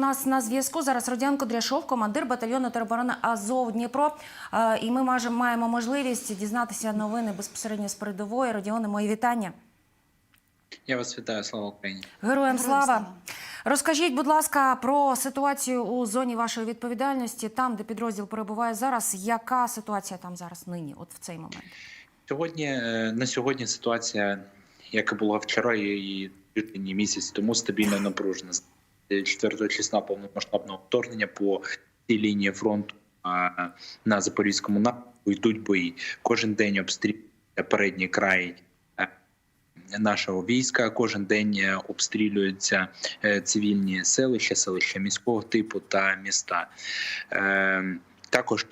нас на зв'язку зараз Родіан Кудряшов, командир батальйону тероборони Азов Дніпро. Е, І ми маємо можливість дізнатися новини безпосередньо з передової. Родіоне, мої вітання. Я вас вітаю, слава Україні. Героям слава. слава. Розкажіть, будь ласка, про ситуацію у зоні вашої відповідальності, там, де підрозділ перебуває зараз. Яка ситуація там зараз нині, от в цей момент? Сьогодні е, на сьогодні ситуація, як і була вчора, і тиждень місяць тому стабільно напружена. З 4 числа повномасштабного вторгнення по цій лінії фронту на запорізькому напрямку йдуть бої. Кожен день обстрілюється передній край. е, Нашого війська кожен день е, обстрілюються е, цивільні селища, селища міського типу та міста. Також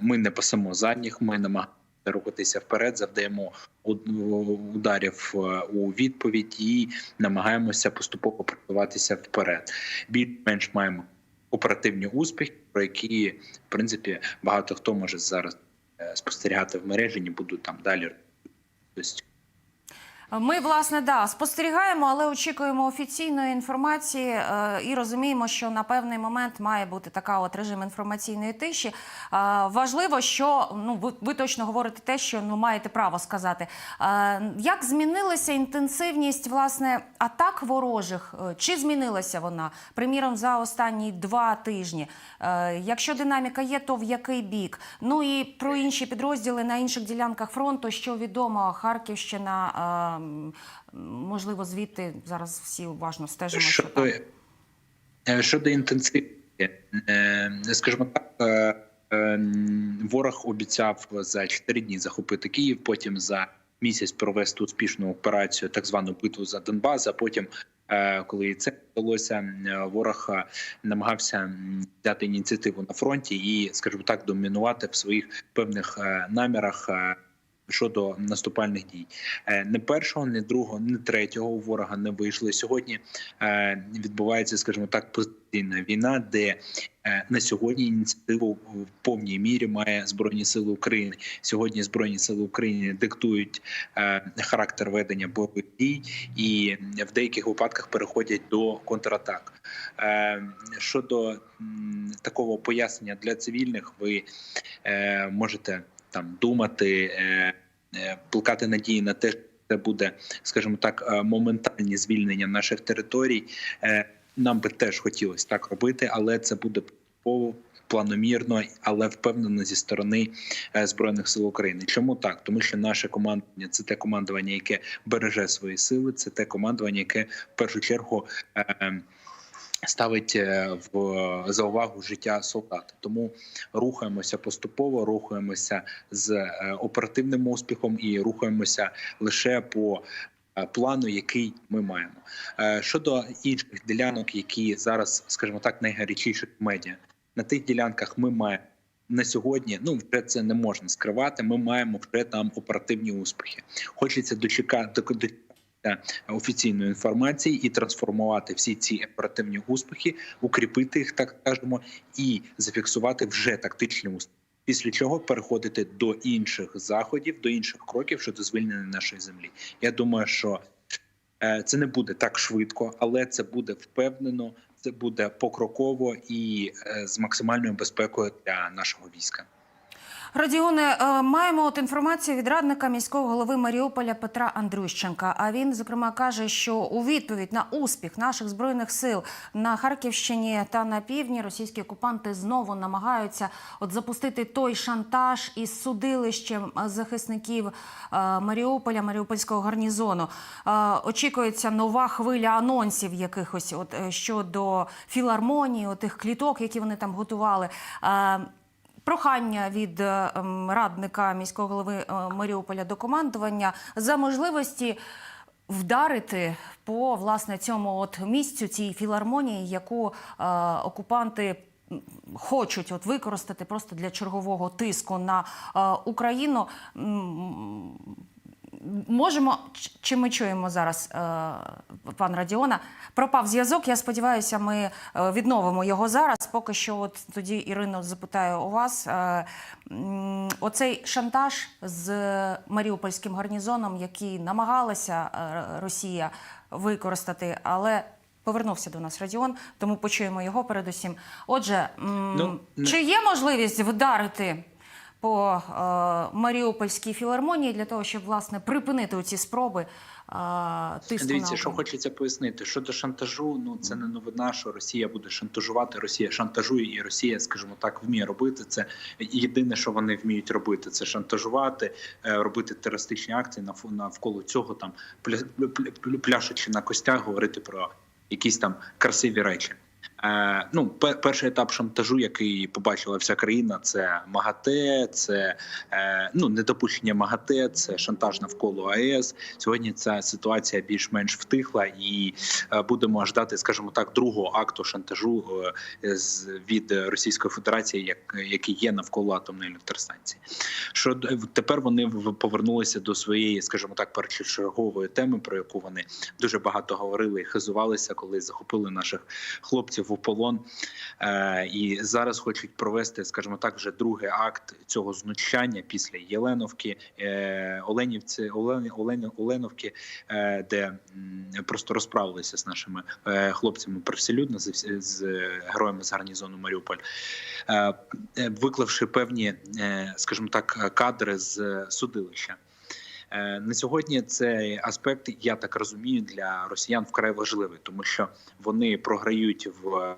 ми не пасемо задніх, ми намагаємося рухатися вперед, завдаємо уд- ударів е, у відповідь і намагаємося поступово просуватися вперед. Більш-менш маємо оперативні успіхи, про які в принципі багато хто може зараз е, спостерігати в мережі, не буду там далі. Ми, власне, да, спостерігаємо, але очікуємо офіційної інформації е, і розуміємо, що на певний момент має бути така от режим інформаційної тиші. Е, важливо, що ну ви, ви точно говорите те, що ну маєте право сказати. Е, як змінилася інтенсивність власне атак ворожих? Чи змінилася вона? Приміром, за останні два тижні. Якщо динаміка є, то в який бік? Ну і про інші підрозділи на інших ділянках фронту, що відомо, Харківщина, можливо, звідти зараз всі уважно стежимо. Що Щодо, е, щодо інтенсивності, е, скажімо так, е, е, ворог обіцяв за 4 дні захопити Київ, потім за місяць провести успішну операцію, так звану битву за Донбас. А потім, е, коли це вдалося, е, ворог е, намагався взяти ініціативу на фронті і, скажімо так, домінувати в своїх певних е, намірах. Щодо наступальних дій, Е, не першого, не другого, не третього ворога не вийшли. Сьогодні е, відбувається, скажімо так, позиційна війна, де е, на сьогодні ініціативу в повній мірі має збройні сили України. Сьогодні збройні сили України диктують характер ведення бойових дій і в деяких випадках переходять до контратак. Щодо такого пояснення для цивільних, ви можете там думати, плекати надії на те, що це буде, скажімо так, е, моментальні звільнення наших територій. Е, Нам би теж хотілося так робити, але це буде поступово, планомірно, але впевнено зі сторони е, збройних сил України. Чому так? Тому що наше командування це те командування, яке береже свої сили, це те командування, яке в першу чергу. е, Ставить е, в за увагу життя солдата, тому рухаємося поступово, рухаємося з е, оперативним успіхом і рухаємося лише по е, плану, який ми маємо. Щодо інших ділянок, які зараз, скажімо так, найгарячіші медіа на тих ділянках ми маємо. На сьогодні ну вже це не можна скривати. Ми маємо вже там оперативні успіхи. Хочеться дочекати до офіційної інформації і трансформувати всі ці оперативні успіхи, укріпити їх, так скажемо, і зафіксувати вже тактичні успіхи. Після чого переходити до інших заходів, до інших кроків щодо звільнення нашої землі. Я думаю, що е, це не буде так швидко, але це буде впевнено, це буде покроково і е, з максимальною безпекою для нашого війська. Родіоне, е, маємо от інформацію від радника міського голови Маріуполя Петра Андрющенка. А він зокрема каже, що у відповідь на успіх наших збройних сил на Харківщині та на півдні російські окупанти знову намагаються от запустити той шантаж із судилищем захисників е, Маріуполя, Маріупольського гарнізону. Е, Очікується нова хвиля анонсів якихось от е, щодо філармонії, тих кліток, які вони там готували. Прохання від е, ем, радника міського голови е, Маріуполя до командування за можливості вдарити по власне цьому от місцю цій філармонії, яку е, окупанти. Хочуть от використати просто для чергового тиску на е, Україну. Можемо чи ми чуємо зараз е, пан Радіона? Пропав зв'язок. Я сподіваюся, ми е, відновимо його зараз. Поки що, от тоді Ірино запитаю у вас. Е, оцей шантаж з Маріупольським гарнізоном, який намагалася Росія використати, але Повернувся до нас Радіон, тому почуємо його передусім. Отже, Ну, чи є можливість вдарити по е, Маріупольській філармонії для того, щоб власне припинити ці спроби е, тиску Дивіться, на що хочеться пояснити. Щодо шантажу, ну це не новина, що Росія буде шантажувати. Росія шантажує, і Росія, скажімо так, вміє робити це. Єдине, що вони вміють робити, це шантажувати, е, робити терористичні акції навколо- цього, там пля- пля- пля- пляшучи на костях, говорити про якісь там красиві речі. Е, ну, пе- перший етап шантажу, який побачила вся країна, це МАГАТЕ, це е, ну недопущення МАГАТЕ, це шантаж навколо АЕС. Сьогодні ця ситуація більш-менш втихла, і е, будемо ждати, скажімо так, другого акту шантажу від Російської Федерації, як який є навколо атомної електростанції. Що тепер вони повернулися до своєї, скажімо так, першочергової теми, про яку вони дуже багато говорили і хизувалися, коли захопили наших хлопців у полон. Е, і зараз хочуть провести, скажімо так, вже другий акт цього знущання після Єленовки, е, Оленівці, Олен, Олен, Оленовки, е, де просто розправилися з нашими хлопцями привселюдно з, з героями з гарнізону Маріуполь, виклавши певні, скажімо так, кадри з судилища. Е, На сьогодні цей аспект, я так розумію, для росіян вкрай важливий, тому що вони програють в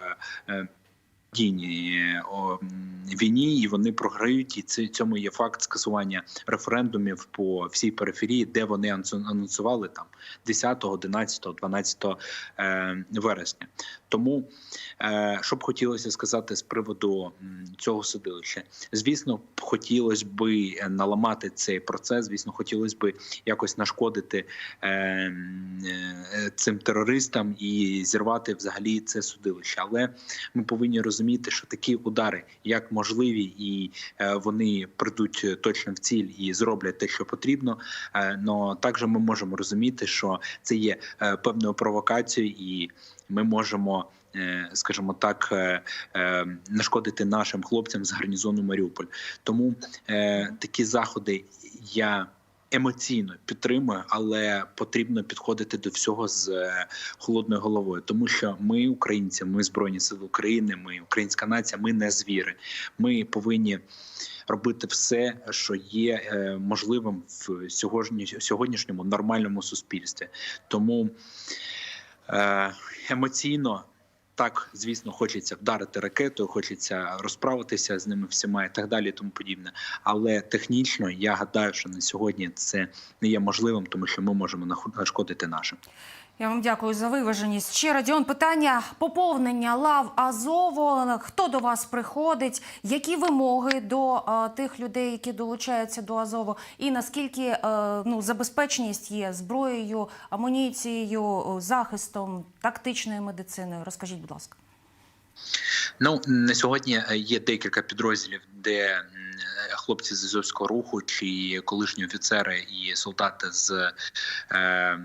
війні, і вони програють. І це цьому є факт скасування референдумів по всій периферії, де вони анонсу- анонсували там 10, 11, 12 е, вересня. Тому е, що б хотілося сказати з приводу цього судилища, звісно, б хотілося би наламати цей процес. Звісно, хотілося би якось нашкодити е, е, цим терористам і зірвати взагалі це судилище. Але ми повинні розуміти, що такі удари як можливі, і е, вони прийдуть точно в ціль і зроблять те, що потрібно. Е, Но також ми можемо розуміти, що це є е, певною провокацією, і ми можемо. е, Скажімо так, е, е, нашкодити нашим хлопцям з гарнізону Маріуполь. Тому е, такі заходи я емоційно підтримую, але потрібно підходити до всього з е, холодною головою, тому що ми, українці, ми збройні сили України, ми українська нація, ми не звіри. Ми повинні робити все, що є е, можливим в сьогоднішньому нормальному суспільстві. Тому е, емоційно. Так, звісно, хочеться вдарити ракетою, хочеться розправитися з ними всіма і так далі, і тому подібне. Але технічно я гадаю, що на сьогодні це не є можливим, тому що ми можемо нашкодити нашим. Я вам дякую за виваженість. Ще Радіон, питання поповнення лав Азову. Хто до вас приходить? Які вимоги до е, тих людей, які долучаються до Азову? І наскільки е, ну, забезпеченість є зброєю, амуніцією, е, захистом, тактичною медициною? Розкажіть, будь ласка. Ну на сьогодні е, є декілька підрозділів, де хлопці з Азовського руху чи колишні офіцери і солдати з е,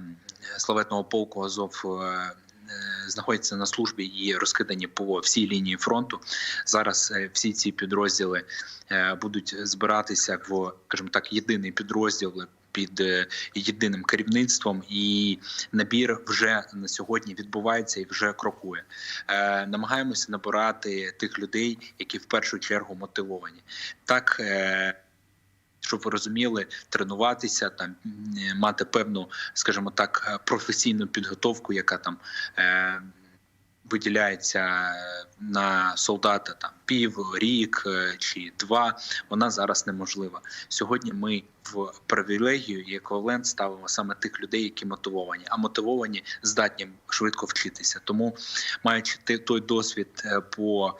славетного полку Азов. е, е, Знаходяться на службі і розкидані по всій лінії фронту. Зараз е, всі ці підрозділи е, будуть збиратися в, скажімо так, єдиний підрозділ під е, єдиним керівництвом, і набір вже на сьогодні відбувається і вже крокує. Е, намагаємося набирати тих людей, які в першу чергу мотивовані. Так. Е, щоб ви розуміли, тренуватися там мати певну, скажімо так, професійну підготовку, яка там виділяється е, на солдата там пів, рік е, чи два. Вона зараз неможлива. Сьогодні ми в привілегію і еквівалент ставимо саме тих людей, які мотивовані, а мотивовані здатні швидко вчитися. Тому, маючи той досвід е, по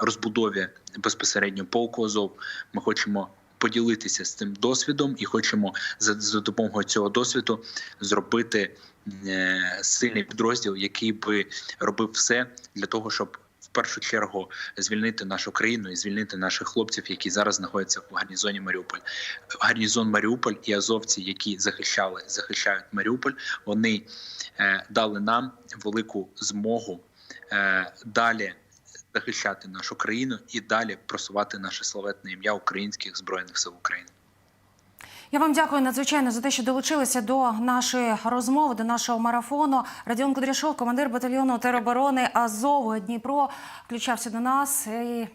розбудові безпосередньо полку Азов, ми хочемо. Поділитися з цим досвідом і хочемо за, за допомогою цього досвіду зробити е, сильний підрозділ, який би робив все для того, щоб в першу чергу звільнити нашу країну і звільнити наших хлопців, які зараз знаходяться в гарнізоні Маріуполь. Гарнізон Маріуполь і азовці, які захищали, захищають Маріуполь, вони е, дали нам велику змогу е, далі. Захищати нашу країну і далі просувати наше славетне ім'я українських збройних сил України. Я вам дякую надзвичайно за те, що долучилися до нашої розмови, до нашого марафону. Радіон Кудряшов, командир батальйону тероборони Азову Дніпро, включався до нас. І